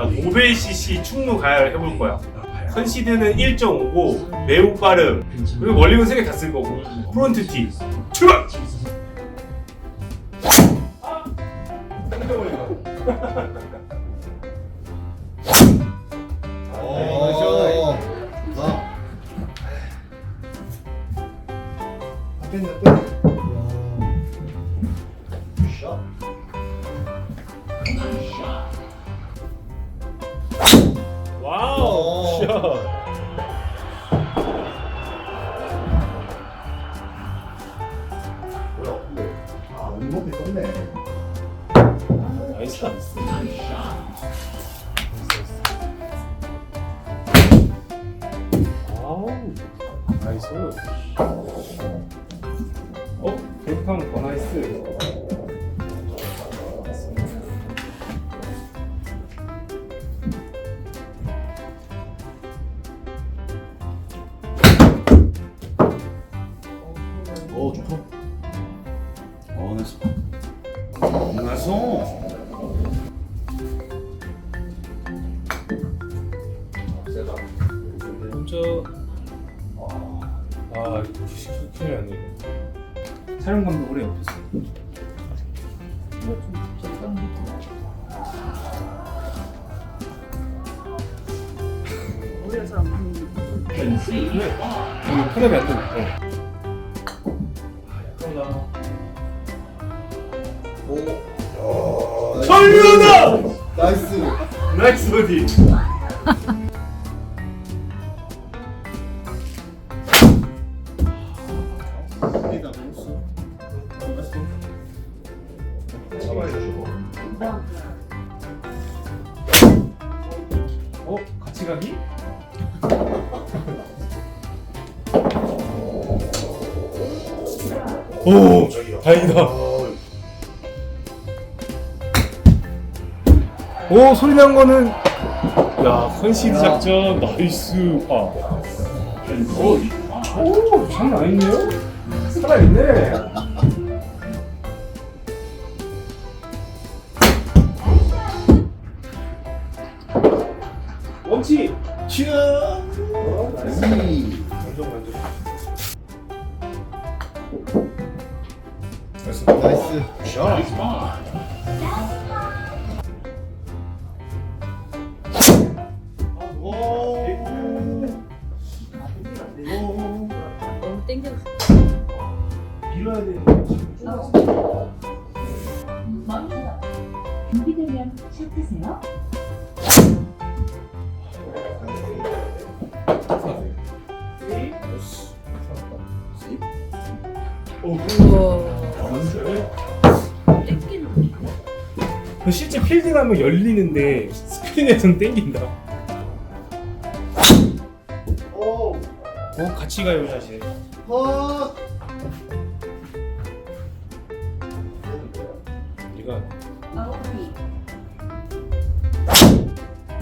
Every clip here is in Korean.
자, 500cc 충무 가야를 해볼 거야. 컨시드는 1.5고 매우 빠름. 그리고 원리는 3개 다 쓸 거고. 프론트 티. 출발! 나이스. 어? 베이컨 더 나이스. 폰업이 안 되네. 아 약간다. 오. 철류다! 나이스. 나이스 버디. 다행이다. 오, 소리 난 거는 야, 컨시드 작전 나이스. 아. 오, 오, 장난 아니네요? 살아있네. 됐어. 나이스. 샷. 하면 열리는데 스크린에서는 땡긴다. 오. 어, 같이 가요, 사실. 아. 우리가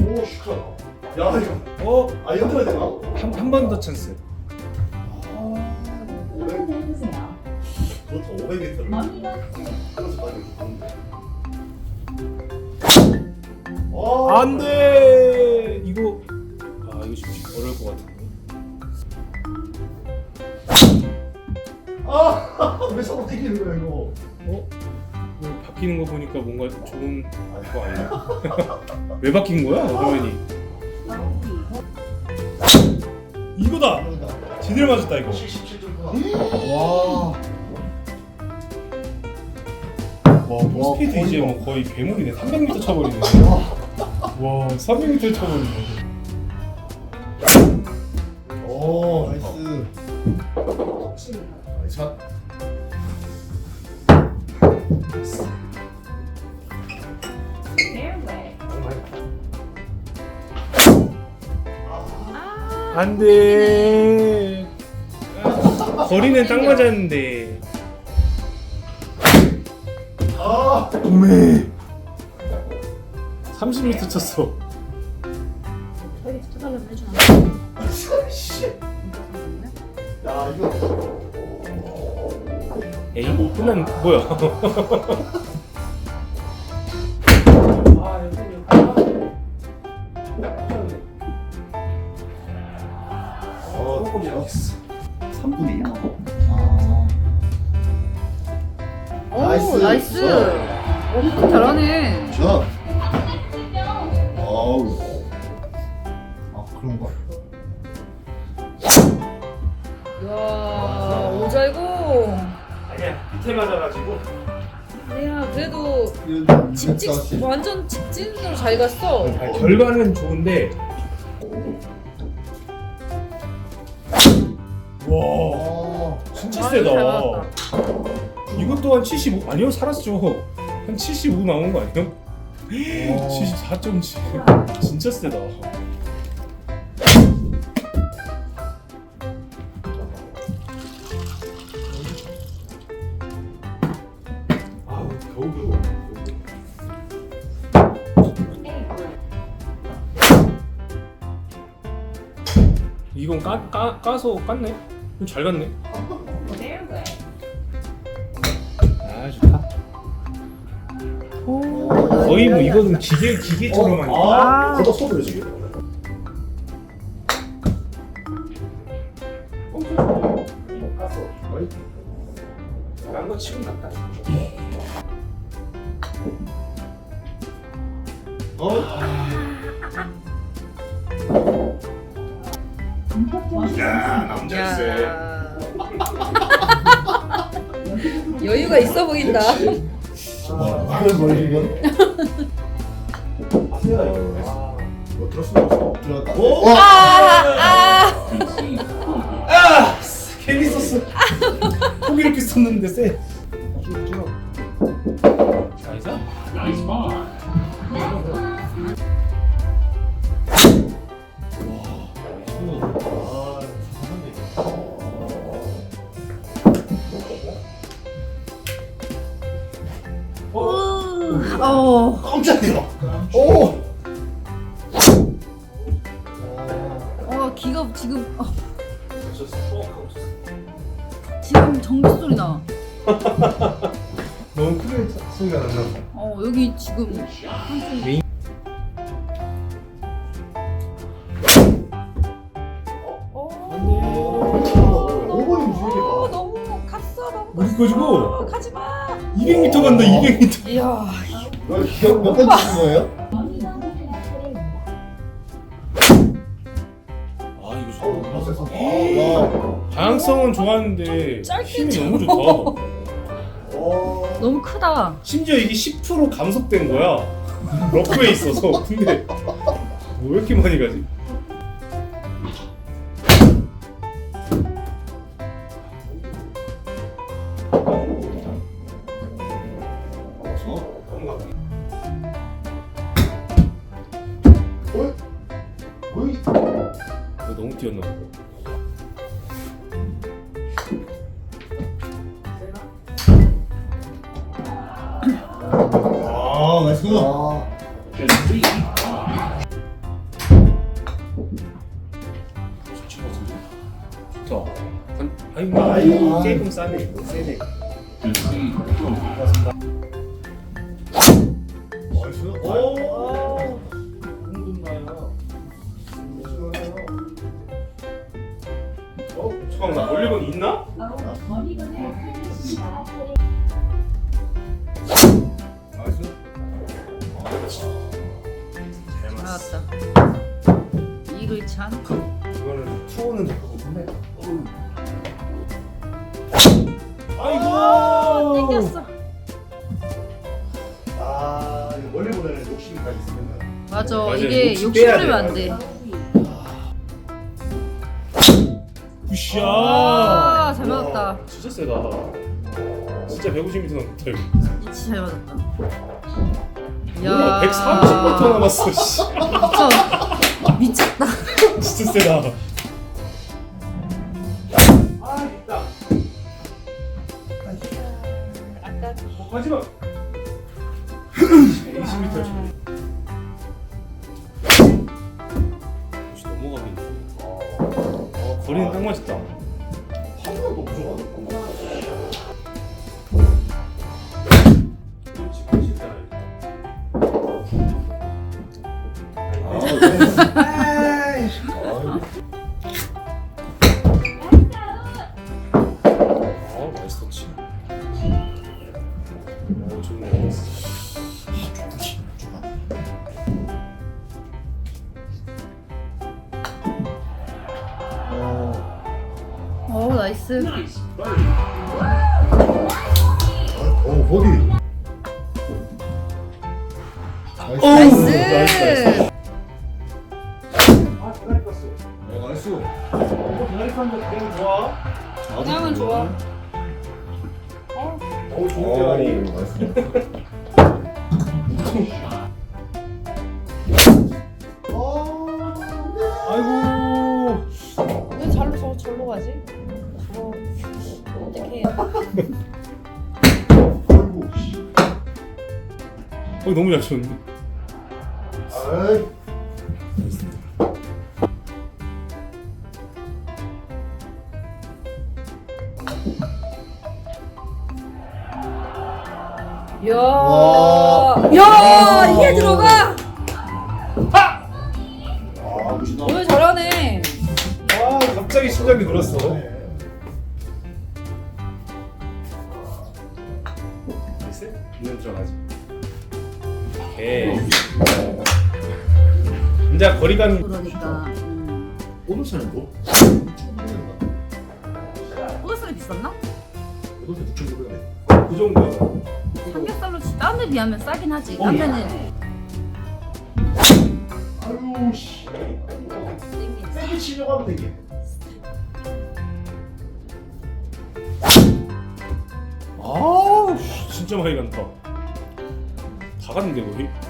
오, 시끄러. 야, 이거. 어, 아, 이거 들어야 되나? 한한번더 찬스. 해보세요. 그렇다, 500m를. 머리가 하면서 가지고 있는데. 어. 안 돼. 이거 아, 이거 좀 어려울 것 같은데. 아, 왜 서로 땡기는 거야, 이거? 어? 이거 바뀌는 거 보니까 뭔가 좋은 거 아니야? 왜 바뀐 거야, 화면이? 이거다. 제대로 맞았다 이거. 77.9. 와. 와, 스피드 이제 뭐 거의 괴물이네. 300m 쳐버리네. 와, 300m 쳐버리네. 오, 나이스. 나이스. 샷. 안 돼. 거리는 딱 맞았는데. 아, 오메. 30m 쳤어. 빨리 쳐달라고 해주나? 씨. 야, 이거. 에이, 끝난 뭐야? 직직 완전 직진으로 잘 갔어. 아니, 결과는 좋은데. 와 어. 진짜 세다. 잘 맞았다. 이것 또한 75 아니요 살았죠. 한 75 나온 거 아니에요? 어. 74.7 진짜 세다. 까, 까서 깠네? 잘 갔네? 아 좋다 거의 뭐 이거는 기계, 기계처럼 하니까 아, 걷어 쏘버려 지금. 아, 이걸 걸 깜짝이야. 오! 어 기가 지금 어, 지금 전기 소리 나. 너무 크게 소리가 봐. 어 여기 지금 한쪽 오버이 어, 무서워. 너무 갔어 너무 우리 거지고 가지 마. 200m 간다 200m 이야 몇번 치신 거예요? 아 이거 좋다 와. 다양성은 좋았는데 힘이 쳐. 너무 좋다 와. 너무 크다. 심지어 이게 10% 감속된 거야 러프에 있어서 근데 뭐 왜 이렇게 많이 가지? 조금 싸네. 이거 세네. 나이스. 오. 어? 잠깐만, 나 올리곤 있나? 나이스. 잘 맞았어. 나왔다. 이글찬. 욕심 빼야 부리면 안 돼. 돼. 굿샷! 아, 잘 맞았다. 와, 진짜 세다. 진짜 150m 넘었다 이거. 진짜 잘 맞았다. 야, 130m 남았어. 씨. 미쳤, 미쳤다. 진짜 세다. 아 있다. 아까 어, 마지막. 20m 쳐. 나이스. 어, 너무 잘 쳤는데. 아이. 야, 와. 야 이게 들어가? 아, 멋있다. 오늘 잘하네. 와, 갑자기 심장이 놀았어. 나이스. 이건 들어가지. 오케이. 이제 거리감이 그러니까. 음. 차는 뭐? 호가살이 비쌌나? 오늘 6,900원에. 그 정도야. 삼겹살로 딴데 비하면 싸긴 하지. 어, 딴 예. 데는 아유, 씨. 세게 치려고 하면 되게. 아우, 씨, 진짜 많이 간다. 다 갔는데 거의.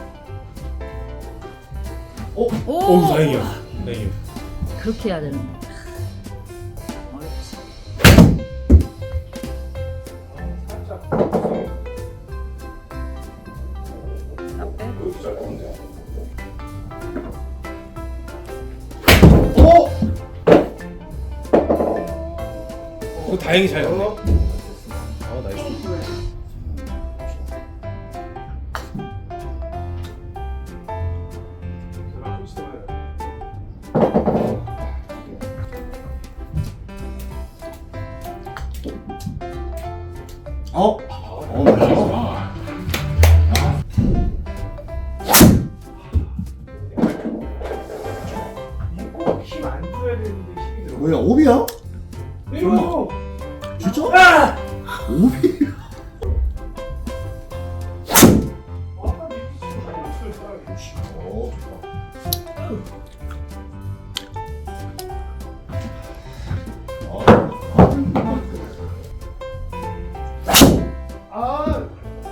오, 오, 다행이야. 다행이야. 그렇게 해야 되는데. 어렵지. 나 빼. 오! 그 다행히 잘 갔네.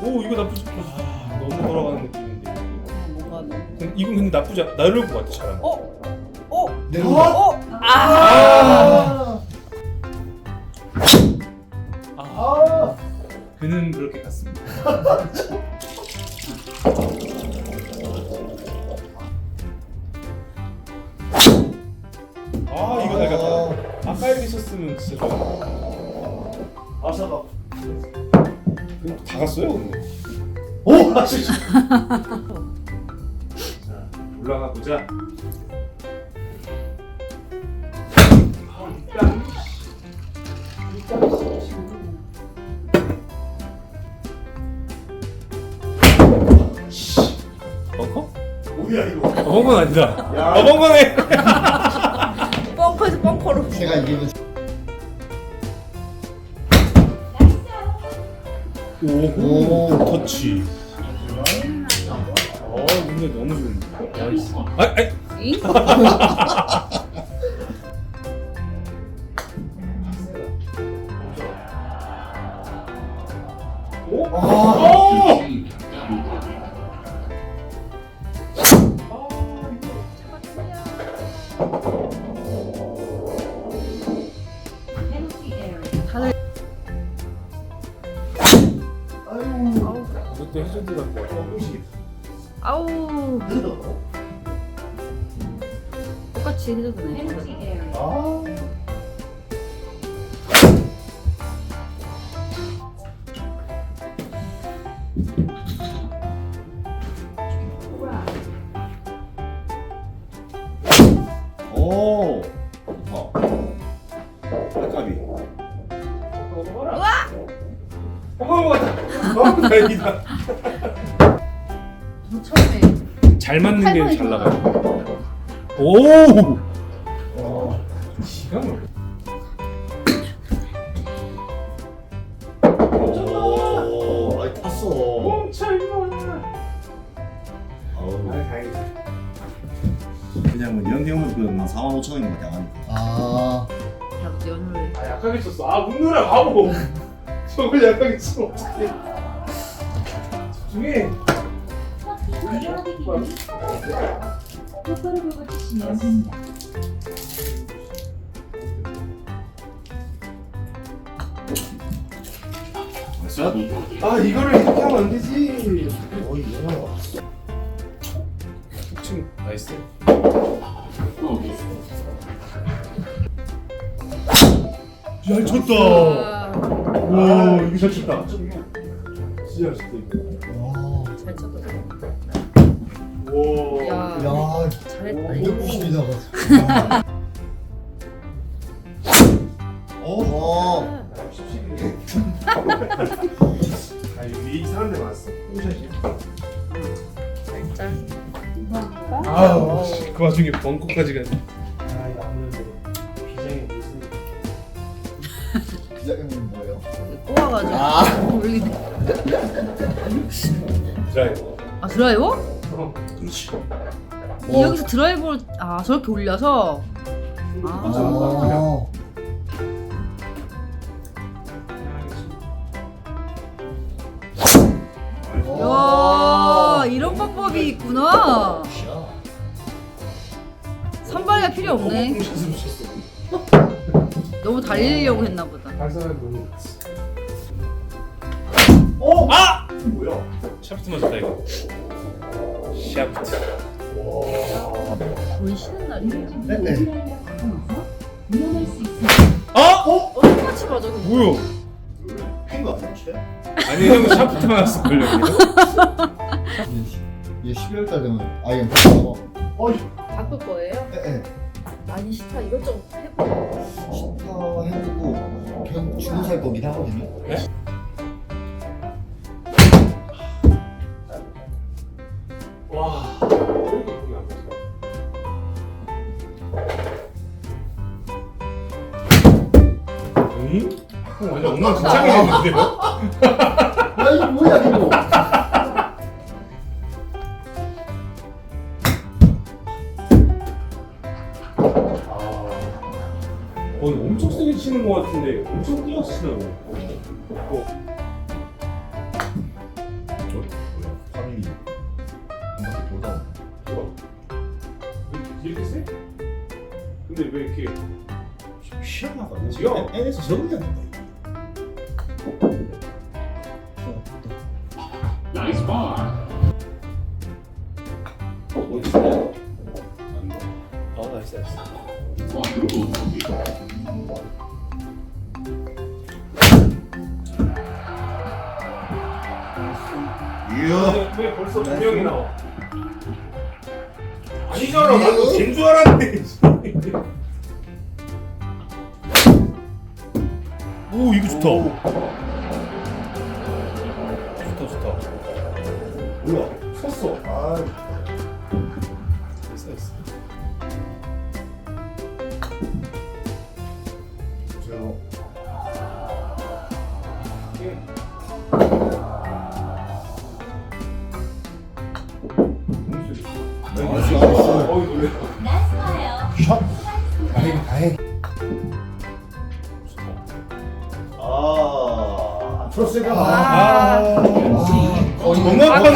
오 이거 나쁘지. 아, 너무 돌아가는 느낌인데. 뭔가 너무. 근데 이건 근데 나쁘지 않. 나를 것 같아 잘하는. 어? 어? 내려온다. 어? 아! 아! 아, 아! 그는 그렇게 갔습니다. 오! 아, 진짜. 자 올라가 보자. 아, 벙커? 뭐야, 이거. 어, 벙커는 아니다. 야. 어, 벙커네. 뻥커에서 뻥커로. 제가 이기는. 오, 오. 터치. 어, 근데 너무 좋은데. 아, 아, 잉? 오. 좋다. 아까비. 우와! 벙커 먹었다. 너무 다행이다. 처음에 잘 맞는 게 잘. 나가요. 오! 똑바로 보고 치시면 됩니다. 됐어? 아 이거를 이렇게 하면 안 되지. 어이 야. 칭 나이스. 잘 쳤다. 와 이거 잘 쳤다. 진짜 잘 쳤다 잘했다. 너무 이거. 힘이 나가. 어. 아데 많았어. 살짝. 아우 그 와중에 벙커까지 가네. 아 이거 아무래도 비장의 모습. 뭐예요? 꼬아가지고. 올리네. 드라이버. 아, 드라이버? 어, 그렇지. 이 여기서 드라이버를, 아, 저렇게 올려서. 아. 아, 야, 이런 방법이 있구나. 선발가 필요 없네. 너무 달리려고 했나 보다. 발사는 너무 좋았어. 어? 아! 뭐야? 샤프트 맞았다 이거. 샤프트. 쉬는 날이에요. 네, 네. 수 있습니다. 아? 어? 어, 똑같이 맞아. 뭐야? 핀거 아니야? 쟤? 아니 형 샤프트 맞았어 걸려. 얘 12월 달 되면 아예 바꿔. 어이. 어디 있어? 아, 나이스, 나이스. 이야. 근데 왜 벌써 두 명이 나와? 아니잖아, 나도 쟤줄 알았는데. 오, 이거. 좋다, 샷. 다행 다행. 아. 프로세가. 아. 아. 거의 너무 아파. 수업 8부분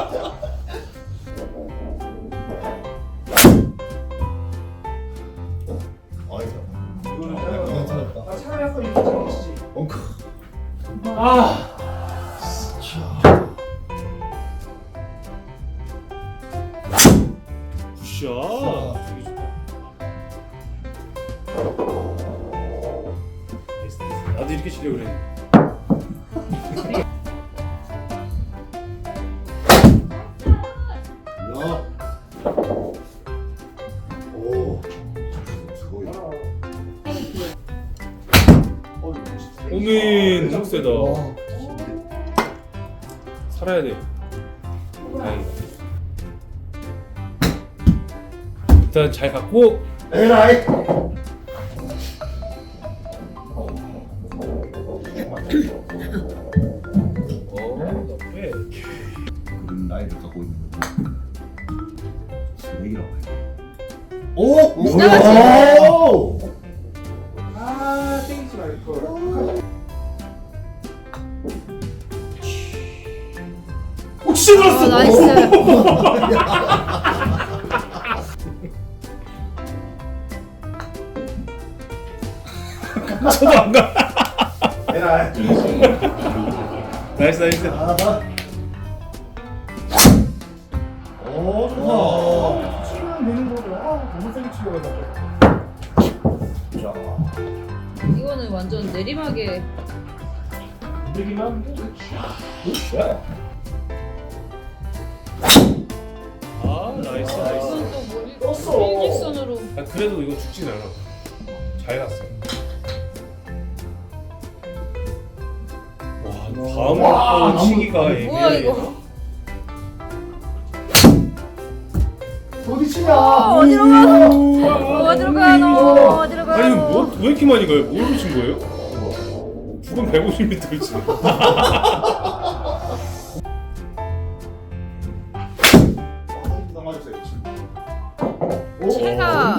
고 에라이. 어, 나빼 그런 라인을 갖고 있는 거. 쓰레기라고 해. 오! 오! 아 나이스 나이스. 이건 또뭐 일- 떴어. 일직선으로 아, 그래도 이거 죽진 않아. 잘 갔어. 와 다음 번 치기가 뭐야 애매해. 이거? 어디 치냐 어, 어디로 가노? 어디로 가노? 어디로 가노? 아니 뭐, 왜 이렇게 많이 가요? 뭘로 친 거예요? 죽은 150m를 치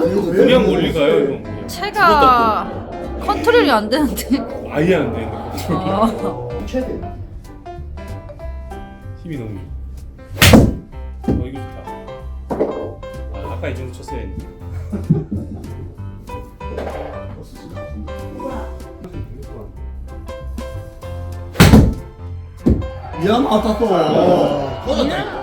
그냥 멀리 가요 이건 그냥. 채가 컨트롤이 안 되는데. 아예 안 되는 거. 어. 최대 힘이 너무 좋아. 어 이거 좋다. 아, 아까 이 정도 쳤어야 했는데. 미안, 또. 꺼졌다.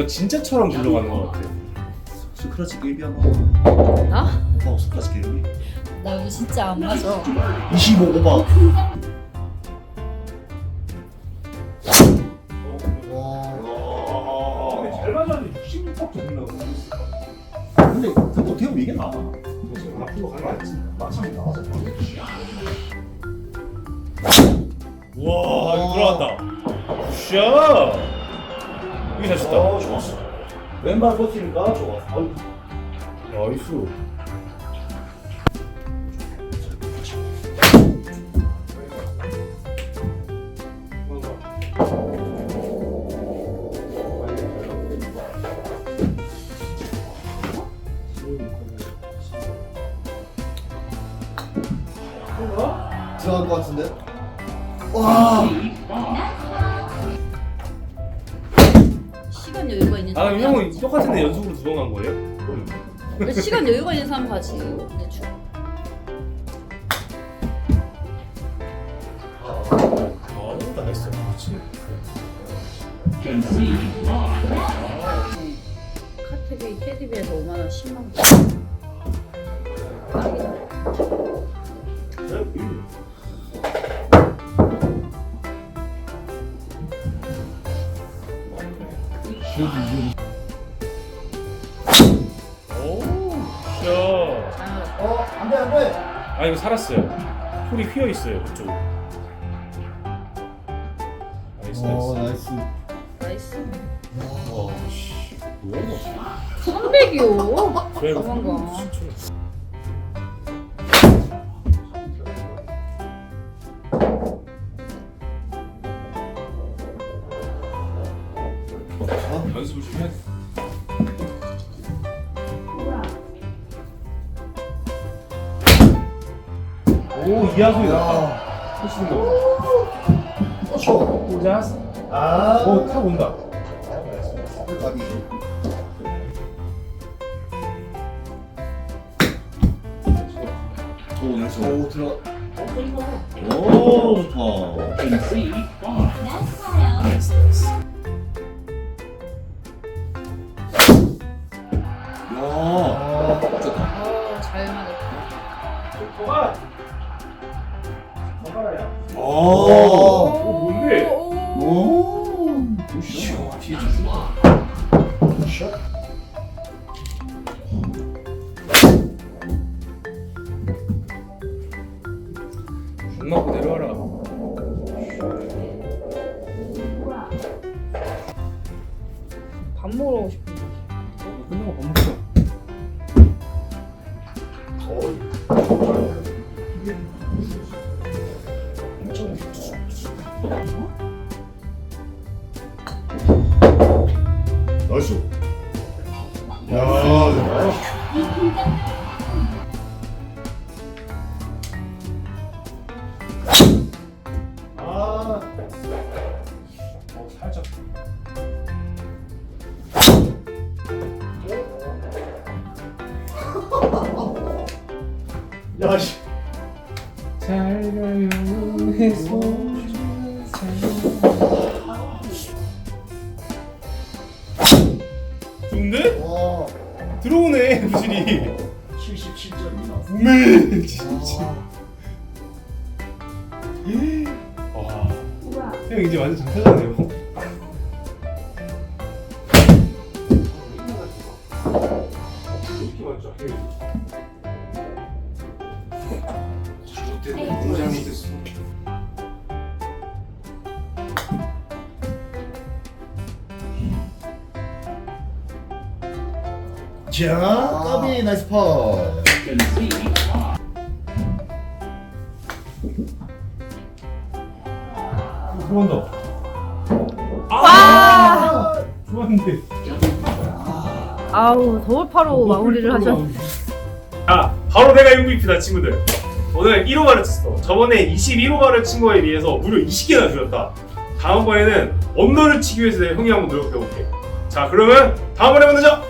뭔가 진짜처럼 굴러가는 것 같아. 스크래치 게임이 한번. 나? 어, 스크래치 게임이. 나 여기 진짜 안 맞아. 25번. 근데 잘 맞았는데 66박 정도 근데 그거 태우면 이게 나아. 지금 앞으로 가는 거 맞지? 마침이 나와서 우와 이거 들어갔다. 굿 샷. 이게 잘 쳤다. 어 좋았어 왼발 버티니까 좋았어 나이스. 시간 여유가 있는 사람 가지. 대충. 카테비 캐디비에서 5만 원, 10만 원. 아 이거 살았어요. 홀이 휘어 있어요 그쪽. 나이스 어, 나이스. 나이스. 나이스. 와 씨. 뭐야 이거? 300이요. 왜 도망가. 진짜. 오 이하소이 났다. 훨씬 더. 쳐 보자. 아 오, 탁 온다. 오, 나이스. 오, 들어. 오, 좋다. 나이스. 나이스 가봐라야 오, 오 뭔데 오, 오. 오. 밥 먹고 내려와라 밥 먹으러 오고 싶은데. 끝나고 밥 먹자 나이 형 이제 완전 장타잖아요. 이렇게 맞죠? 너무 잘못했어 자, 까비 나이스 파. 아우, 더울파로 마무리를 하셨. 자, 바로 내가 MVP다 친구들. 오늘 1호바를 쳤어. 저번에 21호바를 친 거에 비해서 무려 20개나 줄였다. 다음번에는 언더를 치기 위해서 내가 형이 한번 노력해볼게. 자, 그러면 다음번에 만나자.